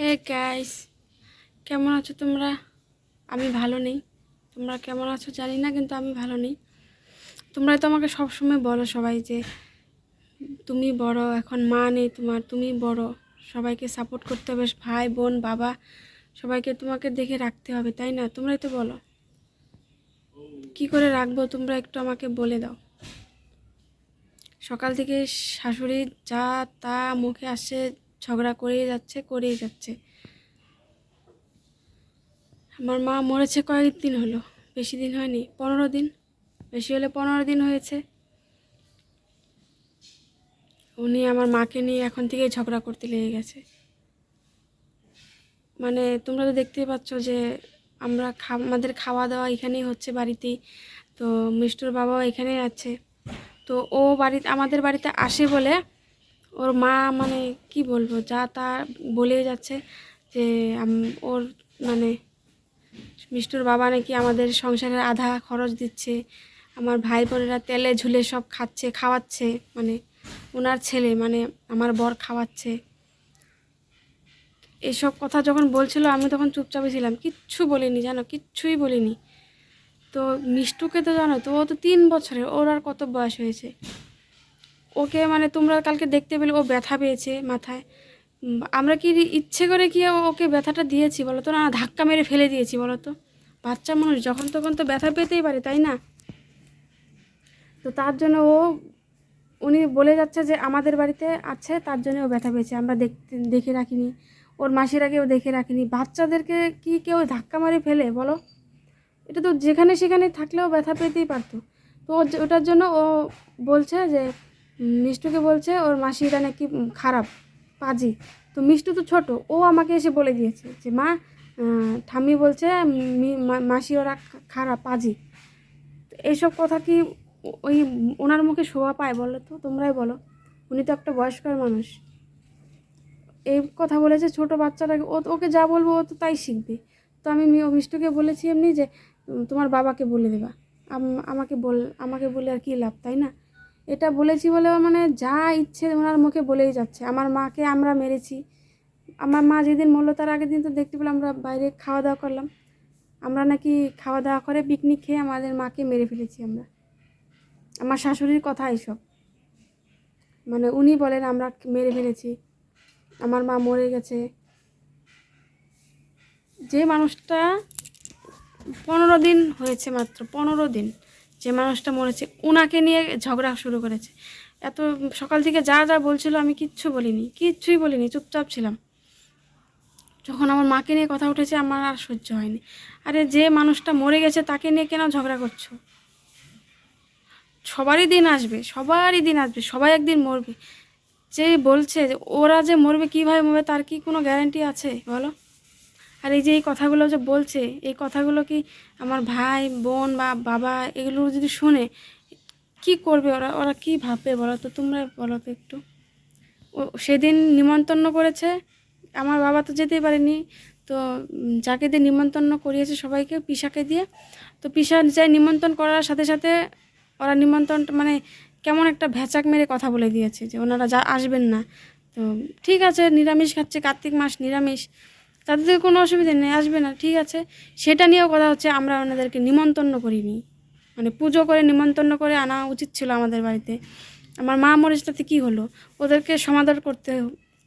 Hey guys কেমন আছো তোমরা? আমি ভালো নেই। তোমরা কেমন আছো জানি না, কিন্তু আমি ভালো নেই। তোমরা তো আমাকে সবসময় বলো সবাই যে তুমি বড়, এখন মা নেই তোমার, তুমি বড়। সবাইকে সাপোর্ট করতে হবে, ভাই, বোন, বাবা, সবাইকে তোমাকে দেখে রাখতে হবে, তাই না? তোমরাই তো বলো। কি করে রাখব? তোমরা একটু আমাকে বলে দাও। সকাল থেকে শাশুড়ি যা তা মুখে আসছে ঝগড়া করেই যাচ্ছে করেই যাচ্ছে। আমার মা মরেছে কয়েকদিন হলো, বেশি দিন হয়নি, পনেরো দিন, বেশি হলে পনেরো দিন হয়েছে। উনি আমার মাকে নিয়ে এখন থেকে ঝগড়া করতে লেগে গেছে। মানে তোমরা তো দেখতেই পাচ্ছ যে আমরা আমাদের খাওয়া দাওয়া এখানেই হচ্ছে বাড়িতেই। তো মিষ্টুর বাবাও এখানেই আছে। তো ও বাড়িতে, আমাদের বাড়িতে আসে বলে ওর মা মানে কি বলব, যা তা বলে যাচ্ছে যে ওর মানে মিষ্টুর বাবা নাকি আমাদের সংসারের আধা খরচ দিচ্ছে, আমার ভাই বোনেরা তেলে ঝুলে সব খাচ্ছে, খাওয়াচ্ছে মানে ওনার ছেলে মানে আমার বর খাওয়াচ্ছে। এসব কথা যখন বলছিল, আমি তখন চুপচাপে ছিলাম, কিচ্ছু বলিনি, জানো, কিচ্ছুই বলিনি। তো মিষ্টুকে তো জানো, তো ও তো তিন বছরের, ওর আর কত বয়স হয়েছে? ওকে মানে তোমরা কালকে দেখতে পেলে, ও ব্যথা পেয়েছে মাথায়। আমরা কি ইচ্ছে করে কি ও- ওকে ব্যথাটা দিয়েছি বলো তো? না ধাক্কা মেরে ফেলে দিয়েছি বলো তো। বাচ্চা মানুষ যখন তখন তো ব্যথা পেতেই পারে, তাই না? তো তার জন্য ও, উনি বলে যাচ্ছে যে আমাদের বাড়িতে আছে, তার জন্য ও ব্যথা পেয়েছে। আমরা দেখতে, দেখে রাখিনি। ওর মাসির আগেও দেখে রাখিনি। বাচ্চাদেরকে কি কেউ ধাক্কা মারে ফেলে বলো? এটা তো যেখানে সেখানে থাকলেও ব্যথা পেতেই পারতো। তো ও ওটার জন্য ও বলছে যে মিষ্টুকে বলছে, ওর মাসিরা নাকি খারাপ, পাজি। তো মিষ্টু তো ছোট, ও আমাকে এসে বলে দিয়েছে যে, মা ঠাম্মি বলছে মাসি ওরা খারাপ, পাজি। এইসব কথা কি ওই ওনার মুখে শোভা পায় বলো তো? তোমরাই বলো। উনি তো একটা বয়স্কর মানুষ। এই কথা বলেছে ছোট বাচ্চাটাকে ও, ওকে যা বলব ও তো তাই শিখবে। তো আমি মিষ্টুকে বলেছি এমনি যে, তোমার বাবাকে বলে দেবা। আম- আমাকে বল, আমাকে বলে আর কি লাভ, তাই না? এটা বলেছি বলে মানে যা ইচ্ছে ওনার মুখে বলেই যাচ্ছে। আমার মাকে আমরা মেরেছি। আমার মা যেদিন মরলো তার আগের দিন তো দেখতে পেলাম আমরা বাইরে খাওয়া দাওয়া করলাম। আমরা নাকি খাওয়া দাওয়া করে পিকনিক খেয়ে আমাদের মাকে মেরে ফেলেছি আমরা। আমার শাশুড়ির কথা এইসব। মানে উনি বলেন, আমরা মেরে ফেলেছি। আমার মা মরে গেছে। যে মানুষটা পনেরো দিন হয়েছে মাত্র, পনেরো দিন। যে মানুষটা মরেছে ওনাকে নিয়ে ঝগড়া শুরু করেছে। এত সকাল থেকে যা যা বলছিল আমি কিচ্ছু বলিনি, কিচ্ছুই বলিনি, চুপচাপ ছিলাম। যখন আমার মাকে নিয়ে কথা উঠেছে, আমার আর সহ্য হয়নি। আরে যে মানুষটা মরে গেছে, তাকে নিয়ে কেন ঝগড়া করছ? সবারই দিন আসবে, সবারই দিন আসবে, সবাই একদিন মরবে। যে বলছে ওরা যে মরবে, কীভাবে মরবে, তার কি কোনো গ্যারান্টি আছে? বলো। আর এই যে এই কথাগুলো যে বলছে, এই কথাগুলো কি আমার ভাই, বোন বা বাবা এগুলো যদি শুনে, কি করবে ওরা? ওরা কি ভাববে বলো তো? তোমরা বলো তো একটু। ও, সেদিন নিমন্ত্রণ করেছে। আমার বাবা তো যেতেই পারেনি। তো যাকে দিয়ে নিমন্ত্রণ করিয়েছে সবাইকে, পিসাকে দিয়ে। তো পিসা যাই নিমন্ত্রণ করার সাথে সাথে ওরা নিমন্ত্রণ মানে কেমন একটা ভ্যাচাক মেরে কথা বলে দিয়েছে যে ওনারা যা আসবেন না। তো ঠিক আছে, নিরামিষ খাচ্ছে, কার্তিক মাস নিরামিষ। তাদের কোনো অসুবিধা নেই, আসবে না, ঠিক আছে। সেটা নিয়েও কথা হচ্ছে, আমরা ওনাদেরকে নিমন্ত্রণ করিনি। মানে পুজো করে নিমন্ত্রণ করে আনা উচিত ছিল আমাদের বাড়িতে। আমার মা মরেছে, তাতে কী হলো? ওদেরকে সমাদর করতে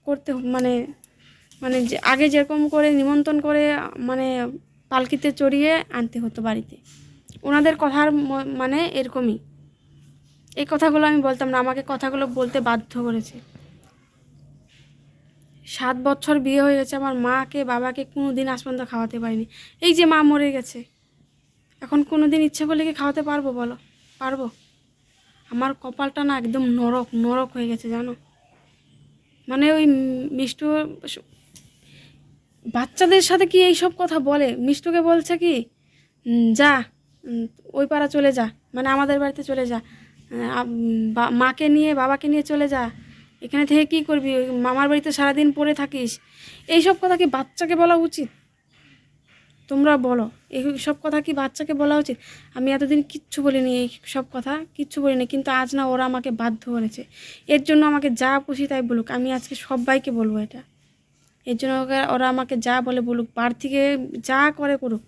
করতে মানে মানে যে, আগে যেরকম করে নিমন্ত্রণ করে মানে পালকিতে চড়িয়ে আনতে হতো বাড়িতে। ওনাদের কথার মানে এরকমই। এই কথাগুলো আমি বলতাম না, আমাকে কথাগুলো বলতে বাধ্য করেছে। সাত বছর বিয়ে হয়ে গেছে, আমার মাকে, বাবাকে কোনো দিন আজ পর্যন্ত খাওয়াতে পারিনি। এই যে মা মরে গেছে, এখন কোনো দিন ইচ্ছে করলে কি খাওয়াতে পারব বলো? পারব। আমার কপালটা না একদম নরক নরক হয়ে গেছে, জানো? মানে ওই মিষ্টু বাচ্চাদের সাথে কি এই সব কথা বলে? মিষ্টুকে বলছে কি যা ওই পাড়া চলে যা মানে আমাদের বাড়িতে চলে যা মাকে নিয়ে, বাবাকে নিয়ে চলে যা এখানে থেকে কি করবি? মামার বাড়িতে সারাদিন পড়ে থাকিস। এইসব কথা কি বাচ্চাকে বলা উচিত? তোমরা বলো এই সব কথা কি বাচ্চাকে বলা উচিত? আমি এতদিন কিচ্ছু বলিনি এই সব কথা, কিচ্ছু বলিনি, কিন্তু আজ না ওরা আমাকে বাধ্য করেছে। এর জন্য আমাকে যা খুশি তাই বলুক, আমি আজকে সবাইকে বলব এটা। এর জন্য ওরা আমাকে যা বলে বলুক বার থেকে যা করে করুক,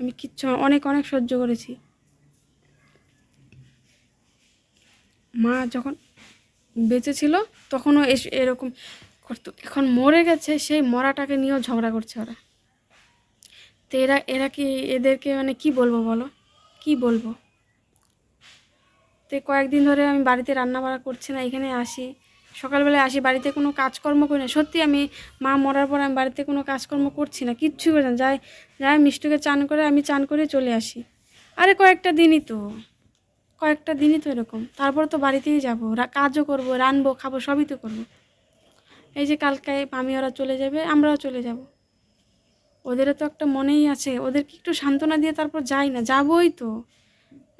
আমি কিচ্ছু, অনেক অনেক সহ্য করেছি। মা যখন বেঁচে ছিল, তখনও এস, এরকম করতো। এখন মরে গেছে, সেই মরাটাকে নিয়েও ঝগড়া করছে ওরা। তো এরা এরা কি এদেরকে মানে কি বলব বলো? কি বলব? তো কয়েকদিন ধরে আমি বাড়িতে রান্না বাড়া করছি না, এখানে আসি। সকালবেলায় আসি, বাড়িতে কোনো কাজকর্ম করি না। সত্যি আমি, মা মরার পর আমি বাড়িতে কোনো কাজকর্ম করছি না, কিচ্ছু করি না। যাই যাই মিষ্টুকে চান করে আমি চান করে চলে আসি। আরে কয়েকটা দিনই তো। কয়েকটা দিনই তো এরকম। তারপর তো বাড়িতেই যাব কাজও করব, রানবো, খাব, সবই তো করব। এই যে কালকে মামি ওরা চলে যাবে, আমরাও চলে যাব। ওদেরও তো একটা মনেই আছে, ওদেরকে একটু সান্ত্বনা দিয়ে তারপর যাই না, যাবই তো।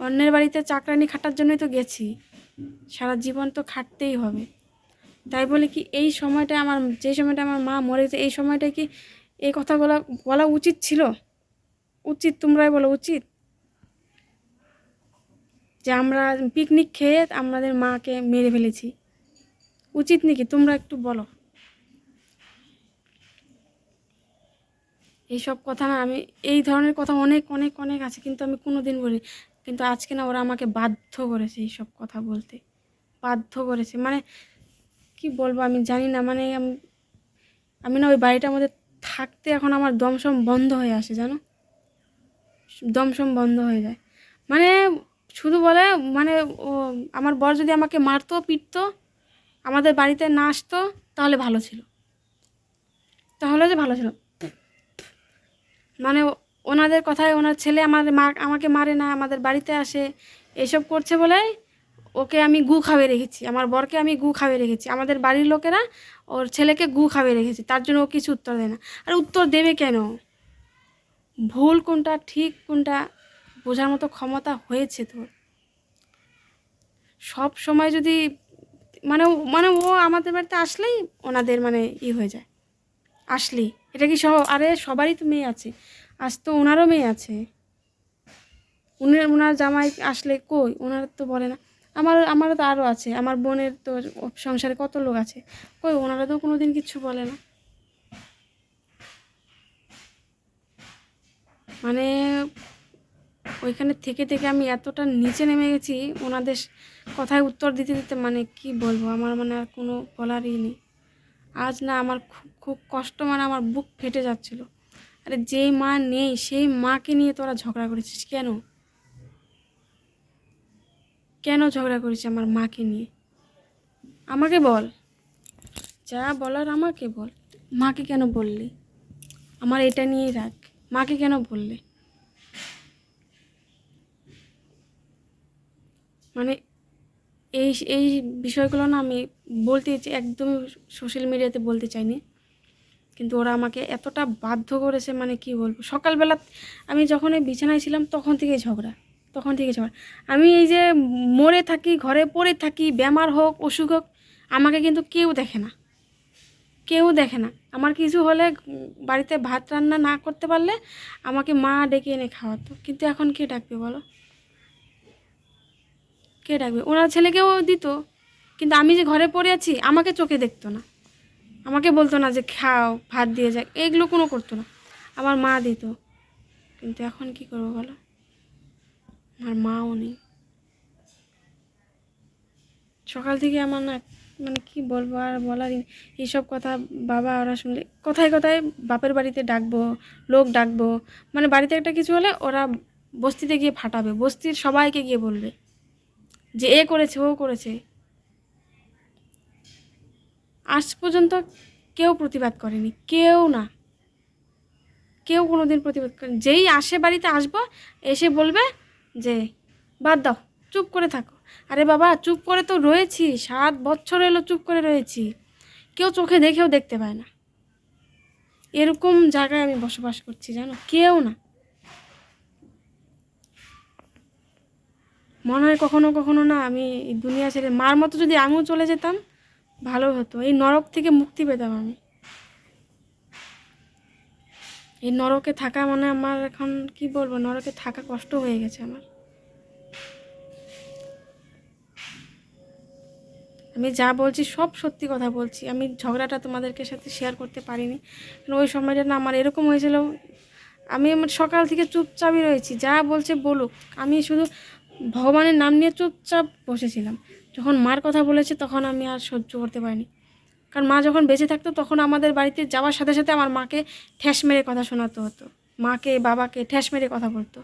অন্যের বাড়িতে চাকরানি খাটার জন্যই তো গেছি। সারা জীবন তো খাটতেই হবে। তাই বলে কি, এই সময়টা আমার, যে সময়টা আমার মা মরে গেছে, এই সময়টা কি এই কথাগুলো বলা উচিত ছিল? উচিত তোমরাই বলো, উচিত? যে আমরা পিকনিক খেয়ে আমাদের মাকে মেরে ফেলেছি। উচিত নাকি? তোমরা একটু বলো। এইসব কথা না, আমি এই ধরনের কথা অনেক অনেক অনেক আছে, কিন্তু আমি কোনো দিন বলি কিন্তু আজকে না ওরা আমাকে বাধ্য করেছে এইসব কথা বলতে। বাধ্য করেছে। মানে কি বলব আমি জানি না মানে আমি আমি না ওই বাড়িটার মধ্যে থাকতে এখন আমার দমসম বন্ধ হয়ে আসে, জানো? দমসম বন্ধ হয়ে যায়। মানে শুধু বলে মানে আমার বর যদি আমাকে মারতো, পিটতো, আমাদের বাড়িতে না আসতো, তাহলে ভালো ছিল। তাহলে যে ভালো ছিল। মানে ওনাদের কথায় ওনার ছেলে আমার মা, আমাকে মারে না, আমাদের বাড়িতে আসে, এসব করছে বলে ওকে আমি গু খাওয়ে রেখেছি। আমার বরকে আমি গু খাওয়ে রেখেছি। আমাদের বাড়ির লোকেরা ওর ছেলেকে গু খাওয়ে রেখেছি। তার জন্য ও কিছু উত্তর দেয় না। আর, উত্তর দেবে কেন? ভুল কোনটা, ঠিক কোনটা? বোঝার মতো ক্ষমতা হয়েছে তোর সব সময় যদি মানে মানে ও আমাদের বাড়িতে আসলেই ওনাদের মানে ই হয়ে যায়। আসলেই। এটা কি সব আরে সবারই তো মেয়ে আছে। আজ তো ওনারও মেয়ে আছে। উনি ওনার জামাই আসলে কই? ওনার তো বলে না। আমার আমারও তো আরও আছে। আমার বোনের তো সংসারে কত লোক আছে। কই ওনারা তো কোনো দিন কিচ্ছু বলে না। মানে ওইখানে থেকে থেকে আমি এতটা নিচে নেমে গেছি, ওনাদের কথায় উত্তর দিতে দিতে মানে কি বলব, আমার মানে আর কোনো বলারই নেই। আজ না আমার খুব খুব কষ্ট মানে আমার বুক ফেটে যাচ্ছিল। আরে যেই মা নেই, সেই মাকে নিয়ে তোরা ঝগড়া করেছিস কেন? কেন ঝগড়া করেছিস আমার মাকে নিয়ে? আমাকে বল। যা বলার আমাকে বল। মাকে কেন বললি? আমার এটা নিয়েই রাখ মাকে কেন বললে? মানে এই এই বিষয়গুলো না আমি বলতে একদমই সোশ্যাল মিডিয়াতে বলতে চাইনি। কিন্তু ওরা আমাকে এতটা বাধ্য করেছে মানে কি বলব? সকালবেলা আমি যখন এই বিছানায় ছিলাম তখন থেকেই ঝগড়া, তখন থেকে ঝগড়া। আমি এই যে মরে থাকি, ঘরে পড়ে থাকি, বেমার হোক, অসুখ হোক, আমাকে কিন্তু কেউ দেখে না। কেউ দেখে না। আমার কিছু হলে বাড়িতে ভাত রান্না না করতে পারলে আমাকে মা ডেকে এনে খাওয়াতো। কিন্তু এখন কে ডাকবে বলো? কে ডাকবে? ওনার ছেলেকেও দিত। কিন্তু আমি যে ঘরে পড়ে আছি, আমাকে চোখে দেখতো না। আমাকে বলতো না যে খাও, ভাত দিয়ে যাক, এগুলো কোনো করতো না। আমার মা দিত। কিন্তু এখন কি করব বলো? আমার মাও নেই। সকাল থেকে আমার না মানে কি বলব আর বলারই নেই। এইসব কথা বাবা ওরা শুনলে কোথায় কোথায় বাপের বাড়িতে ডাকবো, লোক ডাকবো। মানে বাড়িতে একটা কিছু হলে ওরা বস্তিতে গিয়ে ফাটাবে। বস্তির সবাইকে গিয়ে বলবে। যে এ করেছে, ও করেছে। আজ পর্যন্ত কেউ প্রতিবাদ করেনি, কেউ না। কেউ কোনো দিন প্রতিবাদ করেনি। যেই আসে বাড়িতে আসব, এসে বলবে যে, বাদ দাও, চুপ করে থাকো। আরে বাবা, চুপ করে তো রয়েছি, সাত বছর এলো চুপ করে রয়েছি। কেউ চোখে দেখেও দেখতে পায় না। এরকম জায়গায় আমি বসবাস করছি, জানো? কেউ না। মনে হয় কখনো কখনো না আমি দুনিয়া ছেড়ে মার মতো যদি আমিও চলে যেতাম, ভালো হতো। এই নরক থেকে মুক্তি পেতাম আমি। এই নরকে থাকা মানে আমার এখন কি বলব, নরকে থাকা কষ্ট হয়ে গেছে আমার। আমি যা বলছি সব সত্যি কথা বলছি। আমি ঝগড়াটা তোমাদেরকে সাথে শেয়ার করতে পারিনি। কারণ ওই সময়টা না আমার এরকম হয়েছিল, আমি আমার সকাল থেকে চুপচাপই রয়েছি। যা বলছে বলুক। আমি শুধু ভগবানের নাম নিয়ে চুপচাপ বসেছিলাম। যখন মার কথা বলেছে তখন আমি আর সহ্য করতে পারিনি। কারণ মা যখন বেঁচে থাকতো তখন আমাদের বাড়িতে যাওয়ার সাথে সাথে আমার মাকে ঠ্যাস মেরে কথা শোনাতে হতো। মাকে, বাবাকে ঠ্যাস মেরে কথা বলতো।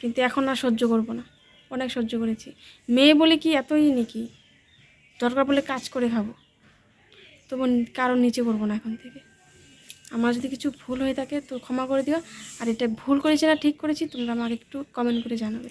কিন্তু এখন আর সহ্য করব না। অনেক সহ্য করেছি। মেয়ে বলে কি এতই নাকি? দরকার বলে কাজ করে খাব। তবু কারোর নিচে করব না এখন থেকে। আমার যদি কিছু ভুল হয়ে থাকে তো ক্ষমা করে দিও। আর এটা ভুল করেছি না ঠিক করেছি, তোমরা আমাকে একটু কমেন্ট করে জানাবে।